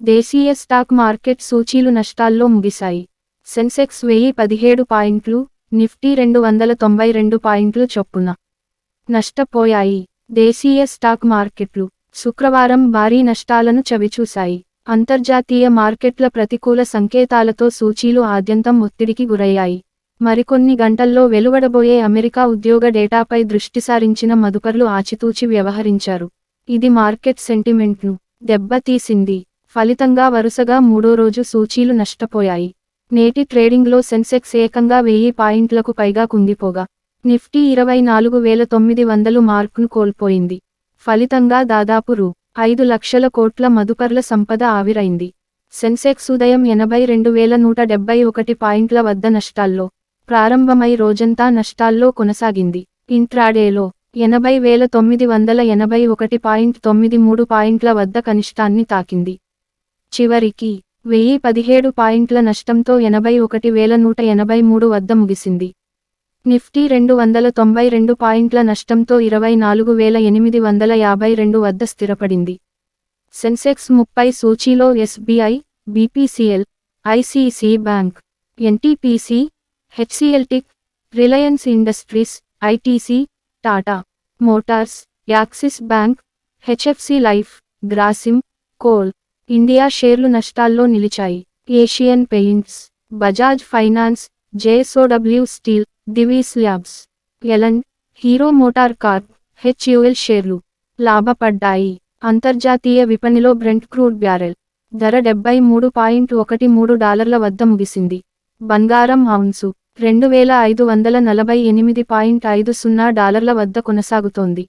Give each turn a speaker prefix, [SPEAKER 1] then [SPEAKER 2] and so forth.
[SPEAKER 1] దేశీయ stock market సూచీలు నష్టాల్లో ముగిశాయి. సెన్సెక్స్ వెయ్యి పదిహేడు పాయింట్లు నిఫ్టీ రెండు వందల తొంభై రెండు పాయింట్లు చొప్పున నష్టపోయాయి. దేశీయ స్టాక్ మార్కెట్లు శుక్రవారం భారీ నష్టాలను చవిచూశాయి. అంతర్జాతీయ మార్కెట్ల ప్రతికూల సంకేతాలతో సూచీలు ఆద్యంతం ఒత్తిడికి గురయ్యాయి. మరికొన్ని గంటల్లో వెలువడబోయే అమెరికా ఉద్యోగ డేటాపై దృష్టి సారించిన మదుపర్లు ఆచితూచి వ్యవహరించారు. ఇది మార్కెట్ సెంటిమెంట్ను దెబ్బతీసింది. ఫలితంగా వరుసగా మూడో రోజు సూచీలు నష్టపోయాయి. నేటి ట్రేడింగ్లో సెన్సెక్స్ ఏకంగా వెయ్యి పాయింట్లకు పైగా కుంగిపోగా. నిఫ్టీ ఇరవై నాలుగు వేల తొమ్మిది వందలు మార్కును కోల్పోయింది. ఫలితంగా దాదాపు రూ. ఐదు లక్షల కోట్ల మదుపర్ల సంపద ఆవిరైంది. సెన్సెక్స్ ఉదయం ఎనభై రెండు వేల నూట డెబ్బై ఒకటి పాయింట్ల వద్ద నష్టాల్లో ప్రారంభమై రోజంతా నష్టాల్లో కొనసాగింది. ఇంట్రాడేలో ఎనభై వేల తొమ్మిది వందల ఎనభై ఒకటి పాయింట్ తొమ్మిది మూడు పాయింట్ల వద్ద కనిష్టాన్ని తాకింది. చివరికి వెయ్యి పదిహేడు పాయింట్ల నష్టంతో ఎనభై ఒకటి వేల నూట ఎనభై మూడు వద్ద ముగిసింది. నిఫ్టీ రెండు వందల తొంభై రెండు పాయింట్ల నష్టంతో ఇరవై నాలుగు వేల ఎనిమిది వందల యాభై రెండు వద్ద స్థిరపడింది. సెన్సెక్స్ ముప్పై సూచీలో SBI BPCL ICICI Bank NTPC HCL Tech Reliance Industries ITC Tata Motors Axis Bank HDFC Life Grasim Coal India షేర్లు నష్టాల్లో నిలిచాయి. Asian Paints Bajaj Finance JSW Steel Divi's Labs Elon Hero motor Corp HUL షేర్లు లాభపడ్డాయి. అంతర్జాతీయ విపణిలో Brent crude barrel ధర డెబ్బై మూడు point ఒకటి మూడు డాలర్ల వద్ద ముగిసింది. బంగారం అవున్సు రెండు వేల ఐదు వందల నలభై ఎనిమిది పాయింట్ ఐదు సున్నా డాలర్ల వద్ద కొనసాగుతోంది.